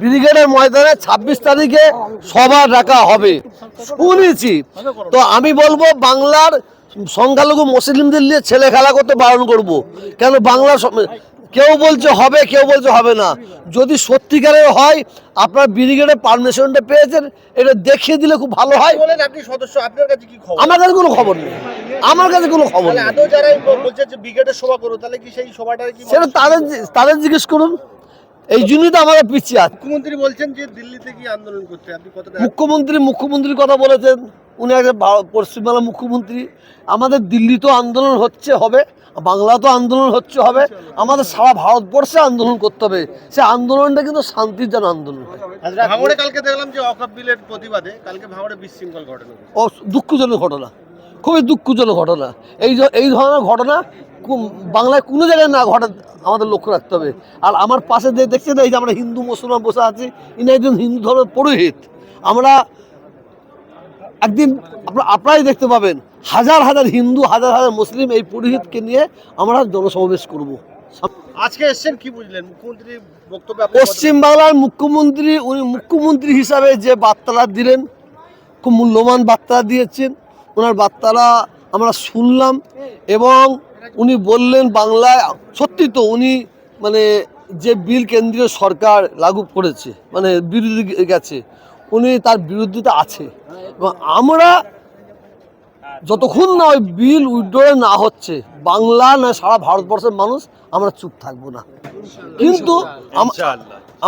ব্রিগেডের ময়দানে ছাব্বিশ তারিখে সভা ডাকা হবে। শুনেছি। তো আমি বলব বাংলার সংখ্যালঘু মুসলিমদের নিয়ে ছেলে খেলা করতে বারণ করব। কেন বাংলা কেউ বলছে হবে কেউ বলছে হবে না। যদি সত্যিকারের হয় আপনার ব্রিগেডের পারমিশনটা পেয়েছেন এটা দেখিয়ে দিলে খুব ভালো হয়। আপনি সদস্য? আপনার কাছে কি খবর? আমার কাছে কোনো খবর নেই। আমার কাছে কোনো খবর নেই। আদৌ যারা এই বলছে যে ব্রিগেডের সভা করো তাহলে কি সেই কি সেটা তাদের তাদের জিজ্ঞেস করুন। এই জন্যই তো আমাদের পিছিয়ে আছে। মুখ্যমন্ত্রী বলছেন যে দিল্লিতে কি আন্দোলন করতে আপনি কতটা মুখ্যমন্ত্রী মুখ্যমন্ত্রীর কথা বলেছেন। উনি একটা ভা- পশ্চিমবাংলার মুখ্যমন্ত্রী। আমাদের দিল্লি তো আন্দোলন হচ্ছে হবে। বাংলা তো আন্দোলন হচ্ছে হবে। আমাদের সারা ভারতবর্ষে আন্দোলন করতে হবে। সে আন্দোলনটা কিন্তু শান্তির যেন আন্দোলন। হয় ভাঙড়ে কালকে দেখলাম যে অকাপ বিলের প্রতিবাদে কালকে ভাঙড়ে বিশৃঙ্খল ঘটনা। ও দুঃখজনক ঘটনা। খুবই দুঃখজনক ঘটনা। এই এই ধরনের ঘটনা বাংলায় কোনো জায়গায় না ঘটা আমাদের লক্ষ্য রাখতে হবে। আর আমার পাশে যে দেখছেন এই যে আমরা হিন্দু মুসলমান বসে আছি ইনি একজন হিন্দু ধর্মের পুরোহিত। আমরা একদিন আপনারা আপনারাই দেখতে পাবেন হাজার হাজার হিন্দু হাজার হাজার মুসলিম এই পুরোহিতকে নিয়ে আমরা জনসমাবেশ করব। আজকে এসছেন কি বুঝলেন? মুখ্যমন্ত্রী বক্তব্য আপনি পশ্চিম বাংলার মুখ্যমন্ত্রী উনি মুখ্যমন্ত্রী হিসাবে যে বার্তাটা দিলেন খুব মূল্যবান বার্তা দিয়েছেন। ওনার বার্তাটা আমরা শুনলাম এবং উনি বললেন বাংলায় সত্যি তো উনি মানে যে বিল কেন্দ্রীয় সরকার লাগু করেছে মানে বিরোধী গেছে উনি তার বিরোধিতা আছে। এবং আমরা যতক্ষণ না ওই বিল উইড্রো না হচ্ছে বাংলা না সারা ভারতবর্ষের মানুষ আমরা চুপ থাকব না। কিন্তু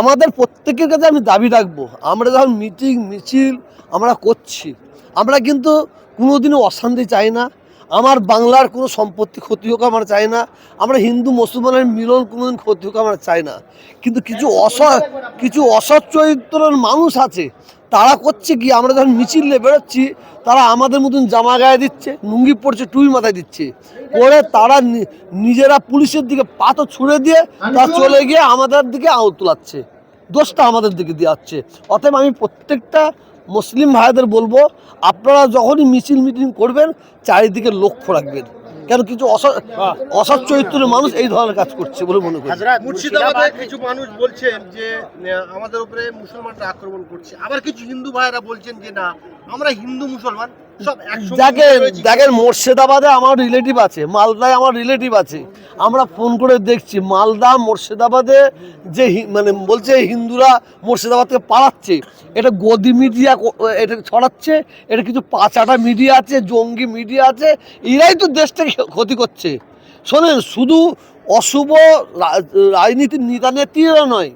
আমাদের প্রত্যেকের কাছে আমি দাবি রাখব আমরা যখন মিটিং মিছিল আমরা করছি আমরা কিন্তু কোনোদিনও অশান্তি চাই না। আমার বাংলার কোনো সম্পত্তি ক্ষতি হোক আমরা চাই না। আমরা হিন্দু, মুসলমানের মিলন কোনোদিন ক্ষতি হোক আমরা চাই না। কিন্তু কিছু অস, কিছু অসৎ চরিত্রের মানুষ আছে, তারা করছে কি, আমরা যখন মিছিল নিয়ে বেরোচ্ছি, তারা আমাদের মতন জামা গায়ে দিচ্ছে, লুঙ্গি পড়ছে টুই মাথায় দিচ্ছে। করে তারা নিজেরা পুলিশের দিকে পাথর ছুঁড়ে দিয়ে তারা চলে গিয়ে আমাদের দিকে আউট তোলাচ্ছে। দোষটা আমাদের দিকে দিয়ে যাচ্ছে অতএব আমি প্রত্যেকটা মুসলিম ভাইদের বলব আপনারা যখনই মিছিল মিটিং করবেন চারিদিকে লক্ষ্য রাখবেন। কেন কিছু অসৎ অসৎ চরিত্রের মানুষ এই ধরনের কাজ করছে বলে মনে করি। মুর্শিদাবাদে কিছু মানুষ বলছেন যে আমাদের উপরে মুসলমানরা আক্রমণ করছে। আবার কিছু হিন্দু ভাইরা বলছেন যে না আমরা হিন্দু মুসলমান দেখেন দেখেন মুর্শিদাবাদে আমার রিলেটিভ আছে মালদায় আমার রিলেটিভ আছে। আমরা ফোন করে দেখছি, মালদা, মুর্শিদাবাদে যে মানে বলছে হিন্দুরা মুর্শিদাবাদ থেকে পালাচ্ছে। এটা গদি মিডিয়া এটা ছড়াচ্ছে, এটা কিছু পাচাটা মিডিয়া আছে, জঙ্গি মিডিয়া আছে, এরাই তো দেশটাকে ক্ষতি করছে। শোনেন, শুধু অশুভ রাজনীতির নেতা নেত্রীরা নয়,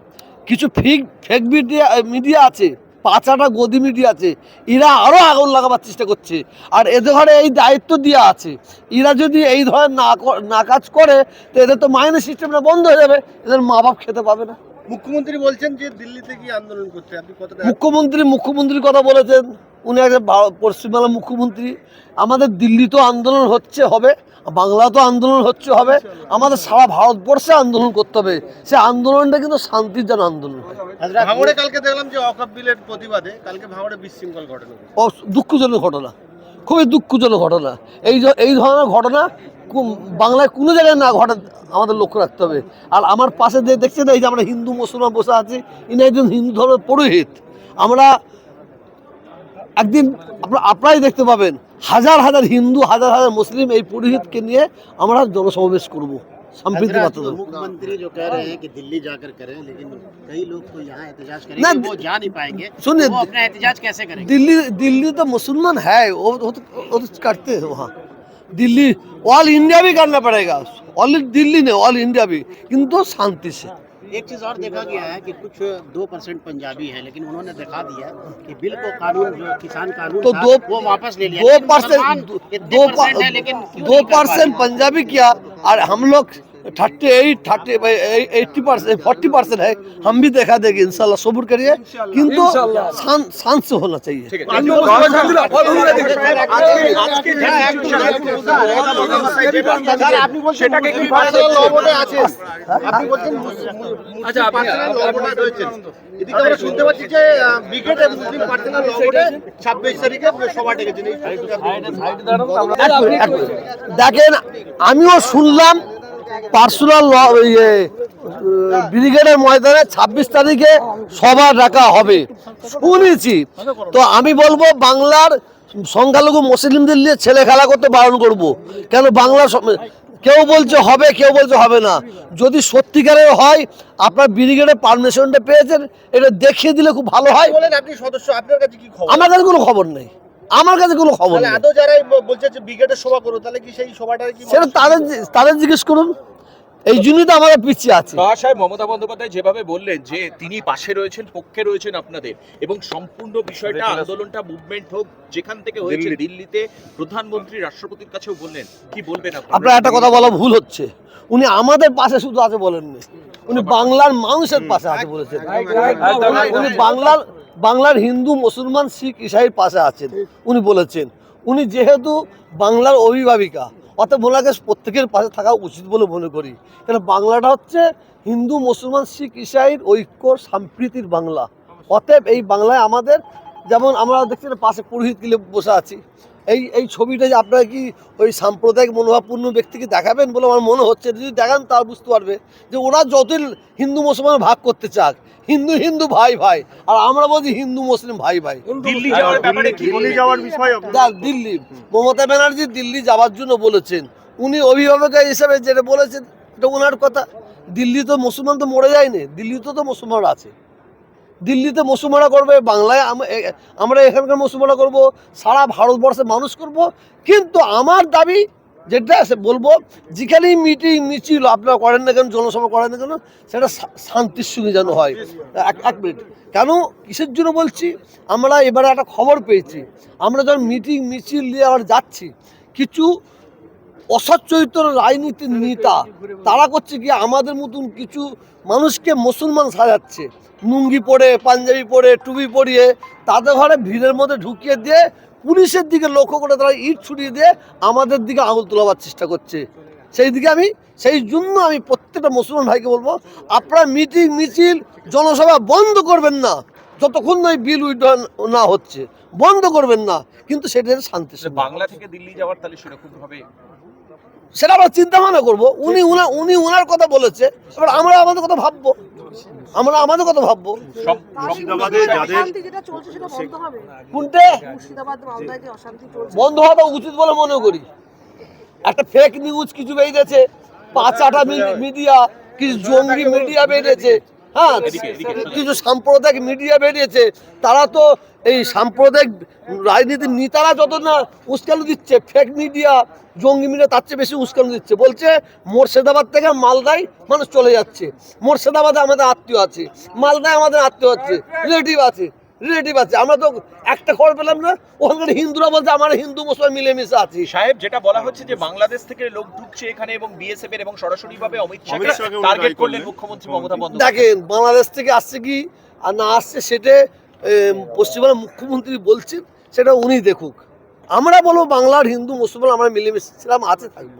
কিছু ফেক ফেক মিডিয়া মিডিয়া আছে। পাঁচাটা গদি মিটি আছে। এরা আরও আগুন লাগাবার চেষ্টা করছে। আর এদের ঘরে এই দায়িত্ব দেওয়া আছে। এরা যদি এই ধরনের না না কাজ করে, তো এদের তো মাইনে সিস্টেমটা বন্ধ হয়ে যাবে। এদের মা বাপ খেতে পাবে না। মুখ্যমন্ত্রী বলছেন যে দিল্লিতে কি আন্দোলন করতে। আপনি কতটা মুখ্যমন্ত্রী মুখ্যমন্ত্রীর কথা বলেছেন। উনি একটা ভা- পশ্চিমবাংলার মুখ্যমন্ত্রী। আমাদের দিল্লি তো আন্দোলন হচ্ছে হবে। বাংলা তো আন্দোলন হচ্ছে হবে। আমাদের সারা ভারতবর্ষে আন্দোলন করতে হবে। সে আন্দোলনটা কিন্তু শান্তির যেন আন্দোলন। হয় ভাঙড়ে কালকে দেখলাম যে অকাপ বিলের প্রতিবাদে কালকে ভাঙড়ে বিশৃঙ্খল ঘটনা। দুঃখজনক ঘটনা। খুবই দুঃখজনক ঘটনা। এই এই ধরনের ঘটনা বাংলায় কোনো জায়গায় না ঘটা আমাদের লক্ষ্য রাখতে হবে আর আমার পাশে যে দেখছেন এই যে আমরা হিন্দু মুসলমান বসে আছি ইনি একজন হিন্দু ধর্মের পুরোহিত আমরা একদিন আপনারা আপনারাই দেখতে পাবেন হাজার হাজার হিন্দু হাজার হাজার মুসলিম এই পুরোহিতকে নিয়ে আমরা জনসমাবেশ করব সম্প্রীতি বার্তা দেবো। मुख्यमंत्री जो कह रहे हैं कि दिल्ली जाकर करें लेकिन कई लोग तो यहाँ एहतजाज ना, करेंगे वो जा नहीं पाएंगे सुनिए, तो वो अपना एहतजाज कैसे करेंगे दिल्ली दिल्ली तो मुसलमान है वो वो तो, वो तो करते हैं वहाँ दिल्ली ऑल इंडिया भी करना पड़ेगा ऑल दिल्ली नहीं ऑल इंडिया भी। किंतु शांति से। एक चीज़ और देखा गया है कि कुछ दो परसेंट पंजाबी है लेकिन उन्होंने दिखा दिया कि बिल को कानून जो किसान कानून तो दो वो वापस ले लिया। दो परसेंट दो परसेंट पंजाबी किया? और हम लोग thirty eight thirty eighty percent forty percent है हम भी देखा देंगे इंशाल्लाह सब्र करिए किंतु शांत शांत से होना चाहिए স্যার, আপনি বলছেন মুসলিম পার্সোনাল লবণে আছেন আপনি বলছেন পার্সোনাল লবণে রয়েছেন এদিকে আমরা শুনতে পাচ্ছি যে আহ, ব্রিগেডে মুসলিম পার্সোনাল লবণে ছাব্বিশ তারিখে সভা ডেকেছেন এই দেখেন আমিও শুনলাম পার্সোনাল ইয়ে ব্রিগেডের ময়দানে ছাব্বিশ তারিখে সভা ডাকা হবে। শুনেছি। তো আমি বলব বাংলার সংখ্যালঘু মুসলিমদের নিয়ে ছেলে খেলা করতে বারণ করব। কেন বাংলা কেউ বলছে হবে কেউ বলছে হবে না। যদি সত্যিকারের হয় আপনার ব্রিগেডের পারমিশনটা পেয়েছেন এটা দেখিয়ে দিলে খুব ভালো হয়। কাছে কোনো খবর নেই। আমার কাছে কোনো খবর নেই আদৌ ব- বলছে যে ব্রিগেডের সভা করো তাহলে কি সেই সভাটার কি সেটা তাদের তাদের জিজ্ঞেস করুন এই জন্যই তো আমরা পিছিয়ে আছি সাহেব মমতা বন্দ্যোপাধ্যায় যেভাবে বললেন যে তিনি পাশে রয়েছেন পক্ষে রয়েছেন আপনাদের এবং সম্পূর্ণ বিষয়টা আন্দোলনটা মুভমেন্ট হোক যেখান থেকে হয়েছে দিল্লিতে প্রধানমন্ত্রী রাষ্ট্রপতির কাছেও বললেন কি বলবেন আপনারা? আপনার একটা কথা বলা ভুল হচ্ছে উনি আমাদের পাশে শুধু আছে বলেননি উনি বাংলার মানুষের পাশে আছে বলেছেন উনি বাংলার বাংলার হিন্দু মুসলমান শিখ ইসাইয়ের পাশে আছেন। উনি বলেছেন উনি যেহেতু বাংলার অভিভাবিকা অর্থাৎ ওনাকে প্রত্যেকের পাশে থাকা উচিত বলে মনে করি। কেন বাংলাটা হচ্ছে হিন্দু মুসলমান শিখ ইসাইয়ের ঐক্য সাম্প্রীতির বাংলা। অতএব এই বাংলায় আমাদের যেমন আমরা দেখছি না পাশে পুরোহিত কিলে বসে আছি। এই এই ছবিটা যে আপনারা কি ওই সাম্প্রদায়িক মনোভাবপূর্ণ ব্যক্তিকে দেখাবেন বলে আমার মনে হচ্ছে? যদি দেখান তা বুঝতে পারবে যে ওরা যতই হিন্দু মুসলমান ভাগ করতে চাক হিন্দু হিন্দু ভাই ভাই আর আমরা বলছি হিন্দু মুসলিম ভাই ভাই। দিল্লি যাওয়ার ব্যাপারে কি যাওয়ার বিষয় দেখ, দিল্লি। মমতা ব্যানার্জি দিল্লি যাওয়ার জন্য বলেছেন। উনি অভিভাবক হিসেবে যেটা বলেছেন এটা ওনার কথা। দিল্লি তো মুসলমান তো মরে যায়নি দিল্লিতে তো মুসলমান আছে। দিল্লিতে মুসলমানরা করবে, বাংলায় আমরা এখানকার মুসলমানরা করব, সারা ভারতবর্ষে মানুষ করব। কিন্তু আমার দাবি যেটা বলব, যেখানেই মিটিং, মিছিল আপনারা করেন না কেন, জনসভা করেন না কেন, সেটা শান্তির সঙ্গে যেন হয়। এক এক মিনিট। কেন? কিসের জন্য বলছি? আমরা এবারে একটা খবর পেয়েছি। আমরা যখন মিটিং, মিছিল নিয়ে আবার যাচ্ছি, কিছু অসৎ চরিত্র রাজনীতির নেতা, তারা করছে কি, আমাদের মতন কিছু মানুষকে মুসলমান সাজাচ্ছে। লুঙ্গি পরে, পাঞ্জাবি পরে, টুপি পরিয়ে, তাদের ঘরে ভিড়ের মধ্যে ঢুকিয়ে দিয়ে, পুলিশের দিকে লক্ষ্য করে তারা ইট ছুটিয়ে দিয়ে আমাদের দিকে আঙুল তোলাবার চেষ্টা করছে। সেই দিকে আমি, সেই জন্য আমি প্রত্যেকটা মুসলমান ভাইকে বলব, আপনারা মিটিং, মিছিল, জনসভা বন্ধ করবেন না। যতক্ষণ না বিল উইড্রন না হচ্ছে। বন্ধ করবেন না কিন্তু সেটা শান্তি বাংলা থেকে দিল্লি যাওয়ার তাহলে সেরকম ভাবে সেটা আমরা চিন্তা ভাবনা করব। উনি উনা উনি উনার কথা বলেছে এবার আমরা আমাদের কথা ভাববো। আমরা আমাদের কথা ভাববো। সব মুর্শিদাবাদে অশান্তি যেটা চলছে সেটা বন্ধ হবে। কোনটে? মুর্শিদাবাদ মালদায় যে অশান্তি চলছে। বন্ধ হওয়াটা উচিত বলে মনে করি। একটা ফেক নিউজ কিছু বেরিয়েছে পাঁচ আটা মিডিয়া কিছু জঙ্গি মিডিয়া বেরিয়েছে। হ্যাঁ কিছু সাম্প্রদায়িক মিডিয়া বেরিয়েছে তারা তো এই সাম্প্রদায়িক রাজনীতির নেতারা যত না উস্কানো দিচ্ছে ফেক মিডিয়া জঙ্গি মিডিয়া তার চেয়ে বেশি উস্কানো দিচ্ছে। বলছে মুর্শিদাবাদ থেকে মালদায় মানুষ চলে যাচ্ছে। মুর্শিদাবাদে আমাদের আত্মীয় আছে মালদায় আমাদের আত্মীয় আছে রিলেটিভ আছে। রিলেটিভ আছে। আমরা তো একটা খবর পেলাম না ওখানকার হিন্দুরা বলছে আমার হিন্দু মুসলমান মিলেমিশে আছি। সাহেব যেটা বলা হচ্ছে যে বাংলাদেশ থেকে লোক ঢুকছে এখানে এবং বিএসএফ এর এবং সরাসরি ভাবে অমিত শাহকে টার্গেট করলেন। মুখ্যমন্ত্রী মমতা বন্দ্যোপাধ্যায়। দেখেন বাংলাদেশ থেকে আসছে কি আর না আসছে সেটা এম, পশ্চিমবাংলার মুখ্যমন্ত্রী বলছেন সেটা উনি দেখুক। আমরা বলব বাংলার হিন্দু মুসলমান আমরা মিলেমিশে ছিলাম আছে থাকব।